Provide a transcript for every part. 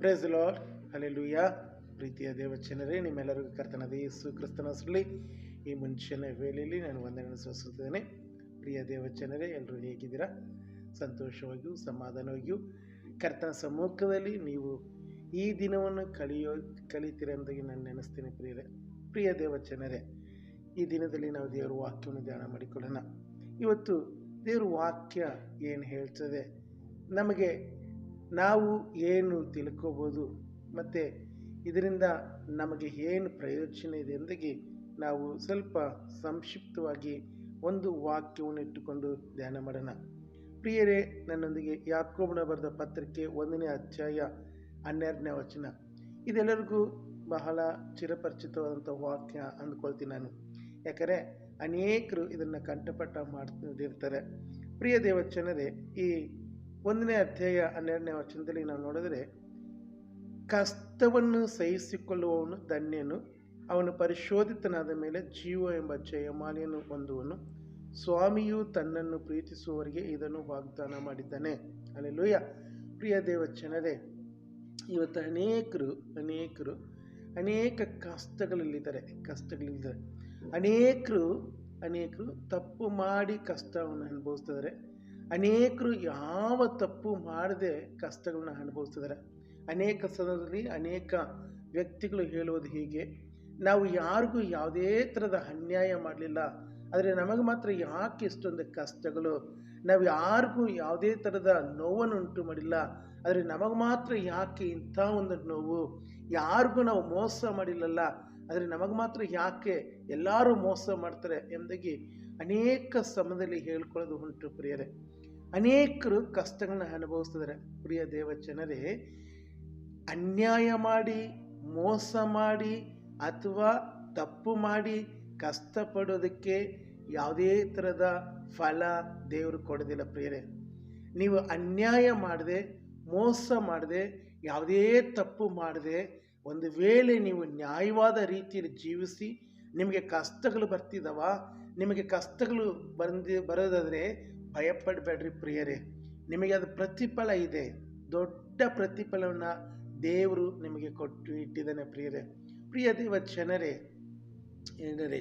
Praise lord alleluia ಪ್ರೀತಿಯ ದೇವಚನರೇ, ನಿಮ್ಮೆಲ್ಲರಿಗೂ ಕರ್ತನದ ಯೇಸು ಕ್ರಿಸ್ತನ ಸುಳ್ಳಿ. ಈ ಮುಂಚಿನ ವೇಳೆಯಲ್ಲಿ ನಾನು ವಂದನೆ ಸಲ್ಲಿಸುತ್ತೇನೆ ಪ್ರಿಯ ದೇವಚನರೇ, ಎಲ್ಲರೂ ಹೇಗಿದ್ದೀರಾ? ಸಂತೋಷವಾಗಿಯೂ, ಸಮಾಧಾನವಾಗಿಯೂ, ಕರ್ತನ ಸಮ್ಮುಖದಲ್ಲಿ ನೀವು ಈ ದಿನವನ್ನು ಕಲಿಯೋ ಕಲಿತೀರೆಂದಾಗಿ ನಾನು ನೆನೆಸ್ತೇನೆ ಪ್ರಿಯರೇ. ಪ್ರಿಯ ದೇವಚನರೇ, ಈ ದಿನದಲ್ಲಿ ನಾವು ದೇವರ ವಾಕ್ಯವನ್ನು ಧ್ಯಾನ ಮಾಡಿಕೊಳ್ಳೋಣ. ಇವತ್ತು ದೇವರ ವಾಕ್ಯ ಏನು ಹೇಳ್ತದೆ? ನಮಗೆ ನಾವು ಏನು ತಿಳ್ಕೋಬೋದು, ಮತ್ತು ಇದರಿಂದ ನಮಗೆ ಏನು ಪ್ರಯೋಜನ ಇದೆ ಎಂದಾಗಿ ನಾವು ಸ್ವಲ್ಪ ಸಂಕ್ಷಿಪ್ತವಾಗಿ ಒಂದು ವಾಕ್ಯವನ್ನು ಇಟ್ಟುಕೊಂಡು ಧ್ಯಾನ ಮಾಡೋಣ. ಪ್ರಿಯರೇ, ನನ್ನೊಂದಿಗೆ ಯಾಕೋಬನ ಬರೆದ ಪತ್ರಿಕೆ ಒಂದನೇ ಅಧ್ಯಾಯ ಹನ್ನೆರಡನೇ ವಚನ. ಇದೆಲ್ಲರಿಗೂ ಬಹಳ ಚಿರಪರಿಚಿತವಾದಂಥ ವಾಕ್ಯ ಅಂದ್ಕೊಳ್ತೀನಿ ನಾನು. ಯಾಕಂದರೆ, ಅನೇಕರು ಇದನ್ನು ಕಂಠಪಟ್ಟ ಮಾಡ್ತಿರ್ತಾರೆ ಪ್ರಿಯ ದೇವಚನರೇ ಈ ಒಂದನೇ ಅಧ್ಯಾಯ ಹನ್ನೆರಡನೇ ವಚನದಲ್ಲಿ ನಾವು ನೋಡಿದರೆ, ಕಷ್ಟವನ್ನು ಸಹಿಸಿಕೊಳ್ಳುವವನು ಧನ್ಯನು, ಅವನು ಪರಿಶೋಧಿತನಾದ ಮೇಲೆ ಜೀವ ಎಂಬ ಜಯಮಾಲೆಯನ್ನು ಹೊಂದುವನು, ಸ್ವಾಮಿಯು ತನ್ನನ್ನು ಪ್ರೀತಿಸುವವರಿಗೆ ಇದನ್ನು ವಾಗ್ದಾನ ಮಾಡಿದ್ದಾನೆ. ಅಲ್ಲೆಲ್ಲೂಯ ಪ್ರಿಯ ದೇವಚನರೇ ಇವತ್ತು ಅನೇಕರು ಅನೇಕರು, ಅನೇಕ ಕಷ್ಟಗಳಲ್ಲಿದ್ದಾರೆ ಕಷ್ಟಗಳಲ್ಲಿದ್ದಾರೆ. ಅನೇಕರು ಅನೇಕರು ತಪ್ಪು ಮಾಡಿ ಕಷ್ಟವನ್ನು ಅನುಭವಿಸ್ತಿದ್ದಾರೆ ಅನೇಕರು ಯಾವ ತಪ್ಪು ಮಾಡದೆ ಕಷ್ಟಗಳನ್ನ ಅನುಭವಿಸ್ತಿದ್ದಾರೆ ಅನೇಕ ಸದನದಲ್ಲಿ ಅನೇಕ ವ್ಯಕ್ತಿಗಳು ಹೇಳುವುದು ಹೀಗೆ, ನಾವು ಯಾರಿಗೂ ಯಾವುದೇ ಥರದ ಅನ್ಯಾಯ ಮಾಡಲಿಲ್ಲ, ಆದರೆ ನಮಗೆ ಮಾತ್ರ ಯಾಕೆ ಇಷ್ಟೊಂದು ಕಷ್ಟಗಳು? ನಾವು ಯಾರಿಗೂ ಯಾವುದೇ ಥರದ ನೋವನ್ನು ಉಂಟು ಮಾಡಿಲ್ಲ, ಆದರೆ ನಮಗೆ ಮಾತ್ರ ಯಾಕೆ ಇಂಥ ಒಂದು ನೋವು? ಯಾರಿಗೂ ನಾವು ಮೋಸ ಮಾಡಿಲ್ಲಲ್ಲ, ಆದರೆ ನಮಗೆ ಮಾತ್ರ ಯಾಕೆ ಎಲ್ಲರೂ ಮೋಸ ಮಾಡ್ತಾರೆ ಎಂದಾಗಿ ಅನೇಕ ಸಮಯದಲ್ಲಿ ಹೇಳ್ಕೊಳ್ಳೋದು ಉಂಟು ಪ್ರಿಯರೇ. ಅನೇಕರು ಕಷ್ಟಗಳನ್ನ ಅನುಭವಿಸ್ತಿದ್ದಾರೆ. ಪ್ರಿಯ ದೇವಜನರೇ, ಅನ್ಯಾಯ ಮಾಡಿ, ಮೋಸ ಮಾಡಿ, ಅಥವಾ ತಪ್ಪು ಮಾಡಿ ಕಷ್ಟಪಡೋದಕ್ಕೆ ಯಾವುದೇ ಥರದ ಫಲ ದೇವರು ಕೊಡೋದಿಲ್ಲ ಪ್ರಿಯರೇ. ನೀವು ಅನ್ಯಾಯ ಮಾಡದೆ, ಮೋಸ ಮಾಡದೆ, ಯಾವುದೇ ತಪ್ಪು ಮಾಡದೆ, ಒಂದು ವೇಳೆ ನೀವು ನ್ಯಾಯವಾದ ರೀತಿಯಲ್ಲಿ ಜೀವಿಸಿ, ನಿಮಗೆ ಕಷ್ಟಗಳು ಬರ್ತಿದ್ದಾವ, ನಿಮಗೆ ಕಷ್ಟಗಳು ಬಂದು ಬರೋದಾದರೆ ಭಯಪಡಬೇಡ್ರಿ ಪ್ರಿಯರೇ. ನಿಮಗೆ ಅದು ಪ್ರತಿಫಲ ಇದೆ. ದೊಡ್ಡ ಪ್ರತಿಫಲವನ್ನು ದೇವರು ನಿಮಗೆ ಕೊಟ್ಟು ಇಟ್ಟಿದ್ದಾನೆ ಪ್ರಿಯರೇ. ಪ್ರಿಯ ದೇವ ಜನರೇ, ಏನರೇ,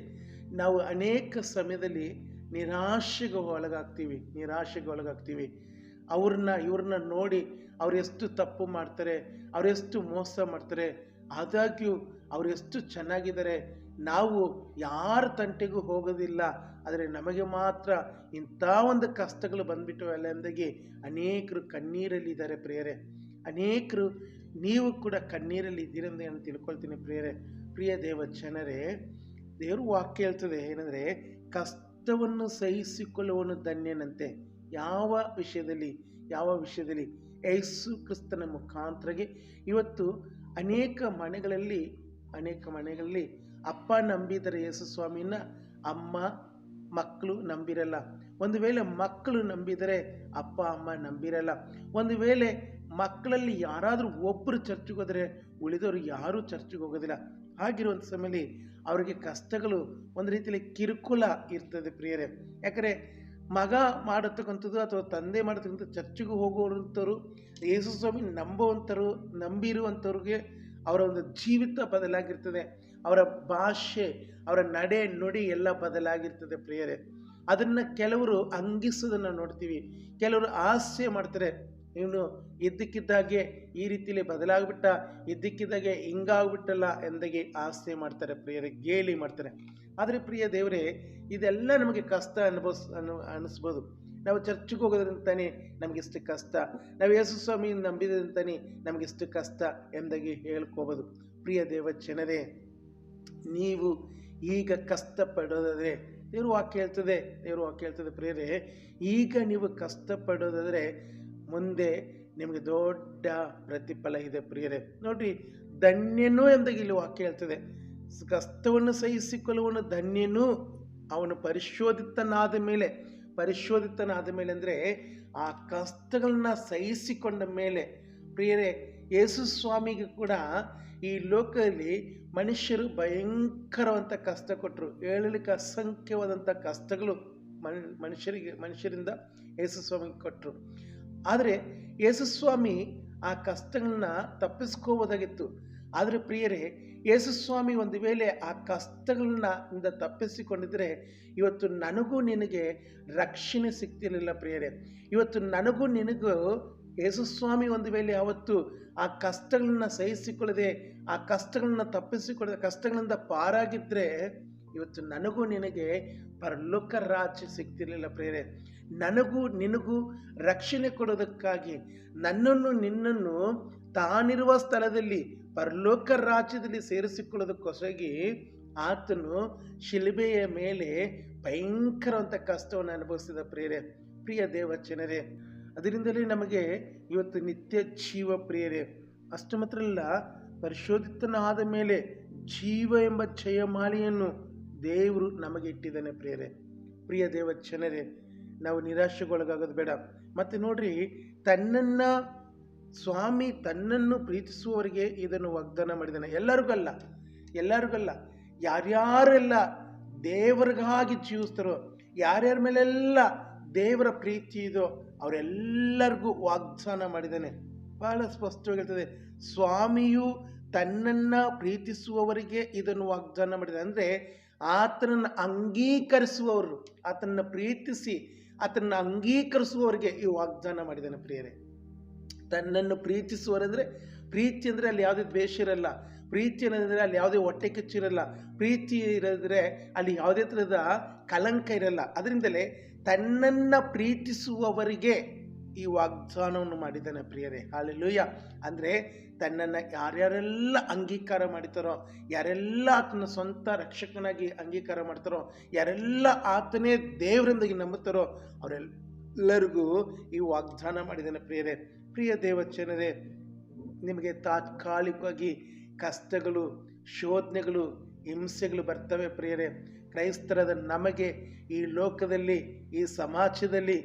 ನಾವು ಅನೇಕ ಸಮಯದಲ್ಲಿ ನಿರಾಶೆಗೆ ಒಳಗಾಗ್ತೀವಿ ನಿರಾಶೆಗೆ ಒಳಗಾಗ್ತೀವಿ. ಅವ್ರನ್ನ, ಇವ್ರನ್ನ ನೋಡಿ ಅವ್ರು ಎಷ್ಟು ತಪ್ಪು ಮಾಡ್ತಾರೆ ಅವರೆಷ್ಟು ಮೋಸ ಮಾಡ್ತಾರೆ, ಆದಾಗ್ಯೂ ಅವರೆಷ್ಟು ಚೆನ್ನಾಗಿದ್ದಾರೆ. ನಾವು ಯಾರ ತಂಟೆಗೂ ಹೋಗೋದಿಲ್ಲ ಆದರೆ ನಮಗೆ ಮಾತ್ರ ಇಂಥ ಒಂದು ಕಷ್ಟಗಳು ಬಂದ್ಬಿಟ್ಟು ಅಲ್ಲಂದಾಗಿ ಅನೇಕರು ಕಣ್ಣೀರಲ್ಲಿದ್ದಾರೆ ಪ್ರಿಯರೇ. ಅನೇಕರು ನೀವು ಕೂಡ ಕಣ್ಣೀರಲ್ಲಿ ಇದ್ದೀರೆಂದು ನಾನು ತಿಳ್ಕೊಳ್ತೀನಿ ಪ್ರಿಯರೇ. ಪ್ರಿಯ ದೇವ ಜನರೇ, ದೇವರು ವಾಕ್ಯ ಹೇಳ್ತದೆ ಏನಂದರೆ, ಕಷ್ಟವನ್ನು ಸಹಿಸಿಕೊಳ್ಳುವನು ಧನ್ಯನಂತೆ. ಯಾವ ವಿಷಯದಲ್ಲಿ ಯಾವ ವಿಷಯದಲ್ಲಿ? ಯೇಸು ಕ್ರಿಸ್ತನ ಮುಖಾಂತರಗೆ. ಇವತ್ತು ಅನೇಕ ಮನೆಗಳಲ್ಲಿ ಅನೇಕ ಮನೆಗಳಲ್ಲಿ ಅಪ್ಪ ನಂಬಿದರೆ ಯೇಸು ಸ್ವಾಮಿನ, ಅಮ್ಮ ಮಕ್ಕಳು ನಂಬಿರಲ್ಲ. ಒಂದು ವೇಳೆ ಮಕ್ಕಳು ನಂಬಿದರೆ ಅಪ್ಪ, ಅಮ್ಮ ನಂಬಿರಲ್ಲ. ಒಂದು ವೇಳೆ ಮಕ್ಕಳಲ್ಲಿ ಯಾರಾದರೂ ಒಬ್ಬರು ಚರ್ಚಿಗೆ ಹೋದರೆ ಉಳಿದವರು ಯಾರೂ ಚರ್ಚಿಗೆ ಹೋಗೋದಿಲ್ಲ. ಹಾಗಿರುವಂಥ ಸಮಯದಲ್ಲಿ ಅವರಿಗೆ ಕಷ್ಟಗಳು ಒಂದು ರೀತಿಯಲ್ಲಿ ಕಿರುಕುಳ ಇರ್ತದೆ ಪ್ರಿಯರೇ. ಯಾಕಂದರೆ ಮಗ ಮಾಡತಕ್ಕಂಥದ್ದು ಅಥವಾ ತಂದೆ ಮಾಡತಕ್ಕಂಥ ಚರ್ಚಿಗೆ ಹೋಗುವಂಥವ್ರು, ಯೇಸು ಸ್ವಾಮಿ ನಂಬುವಂಥರು ನಂಬಿರುವಂಥವ್ರಿಗೆ ಅವರ ಒಂದು ಜೀವಿತ ಬದಲಾಗಿರ್ತದೆ. ಅವರ ಭಾಷೆ, ಅವರ ನಡೆ, ನುಡಿ ಎಲ್ಲ ಬದಲಾಗಿರ್ತದೆ ಪ್ರಿಯರೇ. ಅದನ್ನು ಕೆಲವರು ಅಂಗಿಸೋದನ್ನು ನೋಡ್ತೀವಿ. ಕೆಲವರು ಆಸೆ ಮಾಡ್ತಾರೆ. ಇವನು ಇದ್ದಕ್ಕಿದ್ದಾಗೆ ಈ ರೀತಿಯಲ್ಲಿ ಬದಲಾಗ್ಬಿಟ್ಟ, ಇದ್ದಕ್ಕಿದ್ದಾಗೆ ಹಿಂಗಾಗ್ಬಿಟ್ಟಲ್ಲ ಎಂದಾಗೆ ಆಸೆ ಮಾಡ್ತಾರೆ ಪ್ರಿಯರೇ, ಗೇಲಿ ಮಾಡ್ತಾರೆ. ಆದರೆ ಪ್ರಿಯ ದೇವರೇ, ಇದೆಲ್ಲ ನಮಗೆ ಕಷ್ಟ ಅನುಭವಿಸ್, ಅನು, ಅನಿಸ್ಬೋದು. ನಾವು ಚರ್ಚಿಗೆ ನಮಗೆ ನಮಗಿಷ್ಟು ಕಷ್ಟ. ನಾವು ಯೇಸು ಸ್ವಾಮಿ ನಮಗೆ ನಮಗಿಷ್ಟು ಕಷ್ಟ ಎಂದಾಗಿ ಹೇಳ್ಕೋಬೋದು. ಪ್ರಿಯ ದೇವ ಜನರೇ ನೀವು ಈಗ ಕಷ್ಟಪಡೋದಾದರೆ, ದೇವರು ವಾಕ್ಯ ಹೇಳ್ತದೆ, ದೇವರು ವಾಕ್ಯ ಹೇಳ್ತದೆ ಪ್ರೇರೆ ಈಗ ನೀವು ಕಷ್ಟಪಡೋದಾದರೆ ಮುಂದೆ ನಿಮಗೆ ದೊಡ್ಡ ಪ್ರತಿಫಲ ಇದೆ ಪ್ರಿಯರೇ. ನೋಡ್ರಿ, ಧನ್ಯನು ಎಂದಾಗ ಇಲ್ಲಿ ವಾಕ್ಯ ಹೇಳ್ತದೆ. ಕಷ್ಟವನ್ನು ಸಹಿಸಿಕೊಳ್ಳುವನು ಧನ್ಯನು, ಅವನು ಪರಿಶೋಧಿತನಾದ ಮೇಲೆ ಪರಿಶೋಧಿತನಾದ ಮೇಲೆ ಅಂದರೆ ಆ ಕಷ್ಟಗಳನ್ನ ಸಹಿಸಿಕೊಂಡ ಮೇಲೆ ಪ್ರಿಯರೇ ಯೇಸು ಸ್ವಾಮಿಗೆ ಕೂಡ ಈ ಲೋಕದಲ್ಲಿ ಮನುಷ್ಯರು ಭಯಂಕರವಂಥ ಕಷ್ಟ ಕೊಟ್ಟರು ಹೇಳಲಿಕ್ಕೆ ಅಸಂಖ್ಯವಾದಂಥ ಕಷ್ಟಗಳು ಮನ್, ಮನುಷ್ಯರಿಗೆ, ಮನುಷ್ಯರಿಂದ ಯೇಸು ಸ್ವಾಮಿಗೆ ಕೊಟ್ಟರು ಆದರೆ ಯೇಸು ಸ್ವಾಮಿ ಆ ಕಷ್ಟಗಳನ್ನ ತಪ್ಪಿಸ್ಕೋಬೋದಾಗಿತ್ತು. ಆದರೆ ಪ್ರಿಯರೇ, ಯೇಸು ಸ್ವಾಮಿ ಒಂದು ವೇಳೆ ಆ ಕಷ್ಟಗಳನ್ನ ಇಂದ ತಪ್ಪಿಸಿಕೊಂಡಿದ್ರೆ ಇವತ್ತು ನನಗೂ ನಿನಗೆ ರಕ್ಷಣೆ ಸಿಗ್ತಿರಲಿಲ್ಲ ಪ್ರಿಯರೇ. ಇವತ್ತು ನನಗೂ ನಿನಗೂ ಯೇಸುಸ್ವಾಮಿ ಒಂದು ವೇಳೆ ಅವತ್ತು ಆ ಕಷ್ಟಗಳನ್ನ ಸಹಿಸಿಕೊಳ್ಳದೆ, ಆ ಕಷ್ಟಗಳನ್ನ ತಪ್ಪಿಸಿಕೊಳ್ಳದೆ, ಕಷ್ಟಗಳಿಂದ ಪಾರಾಗಿದ್ದರೆ ಇವತ್ತು ನನಗೂ ನಿನಗೆ ಪರಲೋಕ ರಾಜ್ಯ ಸಿಗ್ತಿರ್ಲಿಲ್ಲ ಪ್ರೇರೆ ನನಗೂ ನಿನಗೂ ರಕ್ಷಣೆ ಕೊಡೋದಕ್ಕಾಗಿ ನನ್ನನ್ನು ನಿನ್ನನ್ನು ತಾನಿರುವ ಸ್ಥಳದಲ್ಲಿ, ಪರಲೋಕ ರಾಜ್ಯದಲ್ಲಿ ಸೇರಿಸಿಕೊಳ್ಳೋದಕ್ಕೋಸ್ಕರಾಗಿ ಆತನು ಶಿಲುಬೆಯ ಮೇಲೆ ಭಯಂಕರವಂತ ಕಷ್ಟವನ್ನು ಅನುಭವಿಸಿದ ಪ್ರೇರೆ ಪ್ರಿಯ ದೇವಚನರೇ ಅದರಿಂದಲೇ ನಮಗೆ ಇವತ್ತು ನಿತ್ಯ ಜೀವ ಪ್ರಿಯರೇ ಅಷ್ಟು ಮಾತ್ರ ಅಲ್ಲ ಪರಿಶೋಧಿತನಾದ ಮೇಲೆ ಜೀವ ಎಂಬ ಜಯಮಾಲೆಯನ್ನು ದೇವರು ನಮಗೆ ಇಟ್ಟಿದ್ದಾನೆ ಪ್ರಿಯರೇ. ಪ್ರಿಯ ದೇವಚನರೇ ನಾವು ನಿರಾಶೆಗೊಳಗಾಗೋದು ಬೇಡ. ಮತ್ತು ನೋಡ್ರಿ, ತನ್ನನ್ನು, ಸ್ವಾಮಿ ತನ್ನನ್ನು ಪ್ರೀತಿಸುವವರಿಗೆ ಇದನ್ನು ವಾಗ್ದಾನ ಮಾಡಿದ್ದಾನೆ. ಎಲ್ಲರಿಗಲ್ಲ ಎಲ್ಲರಿಗಲ್ಲ ಯಾರ್ಯಾರೆಲ್ಲ ದೇವರಿಗಾಗಿ ಜೀವಿಸ್ತಾರೋ, ಯಾರ್ಯಾರ ಮೇಲೆಲ್ಲ ದೇವರ ಪ್ರೀತಿ ಇದೋ ಅವರೆಲ್ಲರಿಗೂ ವಾಗ್ದಾನ ಮಾಡಿದ್ದಾನೆ. ಬಹಳ ಸ್ಪಷ್ಟವಾಗಿ ಹೇಳ್ತದೆ ಸ್ವಾಮಿಯು ತನ್ನನ್ನು ಪ್ರೀತಿಸುವವರಿಗೆ ಇದನ್ನು ವಾಗ್ದಾನ ಮಾಡಿದೆ ಅಂದರೆ ಆತನನ್ನು ಅಂಗೀಕರಿಸುವವರು, ಆತನನ್ನು ಪ್ರೀತಿಸಿ ಆತನನ್ನು ಅಂಗೀಕರಿಸುವವರಿಗೆ ಈ ವಾಗ್ದಾನ ಮಾಡಿದ್ದಾನೆ ಪ್ರಿಯರೇ. ತನ್ನನ್ನು ಪ್ರೀತಿಸುವರೆಂದರೆ ಪ್ರೀತಿ ಅಂದರೆ ಅಲ್ಲಿ ಯಾವುದೇ ದ್ವೇಷ ಇರಲ್ಲ. ಪ್ರೀತಿ ಅನ್ನೋದ್ರೆ ಅಲ್ಲಿ ಯಾವುದೇ ಹೊಟ್ಟೆ ಕಿಚ್ಚಿರಲ್ಲ ಪ್ರೀತಿ ಇರೋದ್ರೆ ಅಲ್ಲಿ ಯಾವುದೇ ಥರದ ಕಲಂಕ ಇರಲ್ಲ. ಅದರಿಂದಲೇ ತನ್ನನ್ನು ಪ್ರೀತಿಸುವವರಿಗೆ ಈ ವಾಗ್ದಾನವನ್ನು ಮಾಡಿದ್ದಾನೆ ಪ್ರಿಯರೇ. ಹಾಲೆಲ್ಲೂಯ್ಯ ಅಂದರೆ ತನ್ನನ್ನು ಯಾರ್ಯಾರೆಲ್ಲ ಅಂಗೀಕಾರ ಮಾಡ್ತಾರೋ ಯಾರೆಲ್ಲ ಆತನ ಸ್ವಂತ ರಕ್ಷಕನಾಗಿ ಅಂಗೀಕಾರ ಮಾಡ್ತಾರೋ, ಯಾರೆಲ್ಲ ಆತನೇ ದೇವರಿಂದಾಗಿ ನಂಬುತ್ತಾರೋ, ಅವರೆಲ್ಲರಿಗೂ ಈ ವಾಗ್ದಾನ ಮಾಡಿದ್ದಾನೆ ಪ್ರಿಯರೇ. ಪ್ರಿಯ ದೇವಚನರೇ ನಿಮಗೆ ತಾತ್ಕಾಲಿಕವಾಗಿ ಕಷ್ಟಗಳು, ಶೋಧನೆಗಳು, ಹಿಂಸೆಗಳು ಬರ್ತವೆ ಪ್ರಿಯರೇ. ಕ್ರೈಸ್ತರದ ನಮಗೆ ಈ ಲೋಕದಲ್ಲಿ, ಈ ಸಮಾಜದಲ್ಲಿ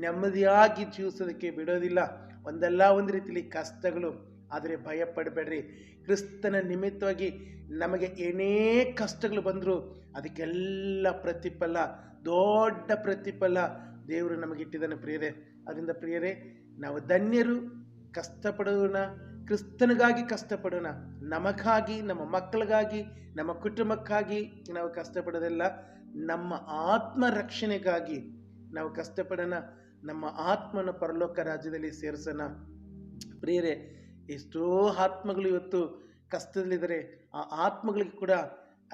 ನೆಮ್ಮದಿಯಾಗಿ ಜೀವಿಸೋದಕ್ಕೆ ಬಿಡೋದಿಲ್ಲ. ಒಂದಲ್ಲ ಒಂದು ರೀತಿಯಲ್ಲಿ ಕಷ್ಟಗಳು, ಆದರೆ ಭಯಪಡಬೇಡ್ರಿ. ಕ್ರಿಸ್ತನ ನಿಮಿತ್ತವಾಗಿ ನಮಗೆ ಏನೇ ಕಷ್ಟಗಳು ಬಂದರೂ ಅದಕ್ಕೆಲ್ಲ ಪ್ರತಿಫಲ, ದೊಡ್ಡ ಪ್ರತಿಫಲ ದೇವರು ನಮಗಿಟ್ಟಿದ್ದಾನೆ ಪ್ರಿಯರೇ. ಅದರಿಂದ ಪ್ರಿಯರೇ, ನಾವು ಧನ್ಯರು, ಕಷ್ಟಪಡೋಣ ಕ್ರಿಸ್ತನಿಗಾಗಿ ಕಷ್ಟಪಡೋಣ. ನಮಗಾಗಿ, ನಮ್ಮ ಮಕ್ಕಳಿಗಾಗಿ, ನಮ್ಮ ಕುಟುಂಬಕ್ಕಾಗಿ ನಾವು ಕಷ್ಟಪಡೋದೆಲ್ಲ. ನಮ್ಮ ಆತ್ಮ ರಕ್ಷಣೆಗಾಗಿ ನಾವು ಕಷ್ಟಪಡೋಣ. ನಮ್ಮ ಆತ್ಮನ ಪರಲೋಕ ರಾಜ್ಯದಲ್ಲಿ ಸೇರಿಸೋಣ. ಪ್ರಿಯರೇ, ಎಷ್ಟೋ ಆತ್ಮಗಳು ಇವತ್ತು ಕಷ್ಟದಲ್ಲಿದ್ದಾರೆ. ಆ ಆತ್ಮಗಳಿಗೆ ಕೂಡ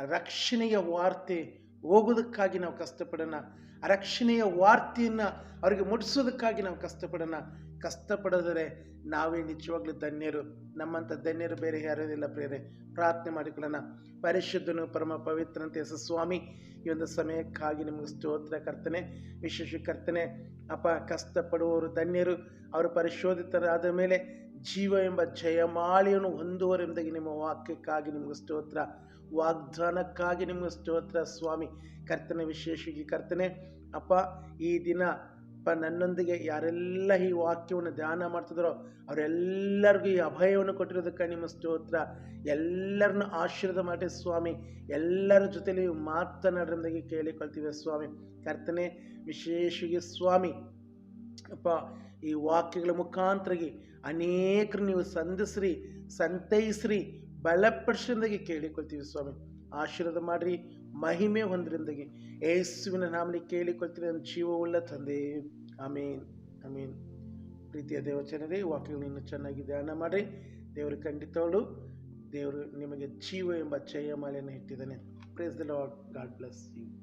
ರಕ್ಷಣೆಯ ವಾರ್ತೆ ಹೋಗೋದಕ್ಕಾಗಿ ನಾವು ಕಷ್ಟಪಡೋಣ. ರಕ್ಷಣೆಯ ವಾರ್ತೆಯನ್ನು ಅವರಿಗೆ ಮುಟ್ಟಿಸೋದಕ್ಕಾಗಿ ನಾವು ಕಷ್ಟಪಡೋಣ. ಕಷ್ಟಪಡೋದರೆ ನಾವೇ ನಿಜವಾಗ್ಲೂ ಧನ್ಯರು. ನಮ್ಮಂಥ ಧನ್ಯರು ಬೇರೆ ಯಾರೋದಿಲ್ಲ ಪ್ರೇರೆ ಪ್ರಾರ್ಥನೆ ಮಾಡಿಕೊಳ್ಳೋಣ. ಪರಿಶುದ್ಧನು ಪರಮ ಪವಿತ್ರಂತೆ ಹೆಸರು ಸ್ವಾಮಿ ಈ ಒಂದು ಸಮಯಕ್ಕಾಗಿ ನಿಮಗೆ ಸ್ತೋತ್ರ ಕರ್ತನೆ. ವಿಶೇಷ ಕರ್ತನೆ ಅಪ ಕಷ್ಟಪಡುವವರು ಧನ್ಯರು. ಅವರು ಪರಿಶೋಧಿತರಾದ ಮೇಲೆ ಜೀವ ಎಂಬ ಜಯಮಾಳಿಯನ್ನು ಹೊಂದುವರೆಂದಾಗಿ ನಿಮ್ಮ ವಾಕ್ಯಕ್ಕಾಗಿ ನಿಮಗೆ ಸ್ತೋತ್ರ. ವಾಗ್ದಾನಕ್ಕಾಗಿ ನಿಮಗೆ ಸ್ತೋತ್ರ ಸ್ವಾಮಿ. ಕರ್ತನೆ ವಿಶೇಷವಾಗಿ ಕರ್ತನೆ, ಅಪ್ಪ, ಈ ದಿನ ಅಪ್ಪ ನನ್ನೊಂದಿಗೆ ಯಾರೆಲ್ಲ ಈ ವಾಕ್ಯವನ್ನು ಧ್ಯಾನ ಮಾಡ್ತಿದ್ರೋ ಅವರೆಲ್ಲರಿಗೂ ಈ ಅಭಯವನ್ನು ಕೊಟ್ಟಿರೋದಕ್ಕೆ ನಿಮ್ಮ ಸ್ತೋತ್ರ. ಎಲ್ಲರನ್ನು ಆಶೀರ್ವಾದ ಮಾಡಿ ಸ್ವಾಮಿ. ಎಲ್ಲರ ಜೊತೆಲಿ ಮಾತನಾಡೋದಾಗಿ ಕೇಳಿಕೊಳ್ತೀವಿ ಸ್ವಾಮಿ. ಕರ್ತನೆ, ವಿಶೇಷವಾಗಿ ಸ್ವಾಮಿ, ಅಪ್ಪ, ಈ ವಾಕ್ಯಗಳ ಮುಖಾಂತರಗಿ ಅನೇಕರು ನೀವು ಸಂಧಿಸ್ರಿ, ಸಂತೈಸ್ರಿ ಬಲಪಡಿಸಿದಾಗಿ ಕೇಳಿಕೊಳ್ತೀವಿ ಸ್ವಾಮಿ. ಆಶೀರ್ವಾದ ಮಾಡ್ರಿ. ಮಹಿಮೆ ಹೊಂದ್ರಿಂದಾಗಿ ಯೇಸುವಿನ ನಾಮಲಿ ಕೇಳಿಕೊಳ್ತೀನಿ ನನ್ನ ಜೀವವುಳ್ಳ ತಂದೆ. ಆಮೀನ್. ಆಮೀನ್. ಪ್ರೀತಿಯ ದೇವಚನರೇ ವಾಕ್ಯಗಳನ್ನು ಚೆನ್ನಾಗಿ ಧ್ಯಾನ ಮಾಡಿ ದೇವರು ಖಂಡಿತವಳು ದೇವರು ನಿಮಗೆ ಜೀವ ಎಂಬ ಜಯಮಾಲೆಯನ್ನು ಇಟ್ಟಿದ್ದಾನೆ. Praise the lord god bless you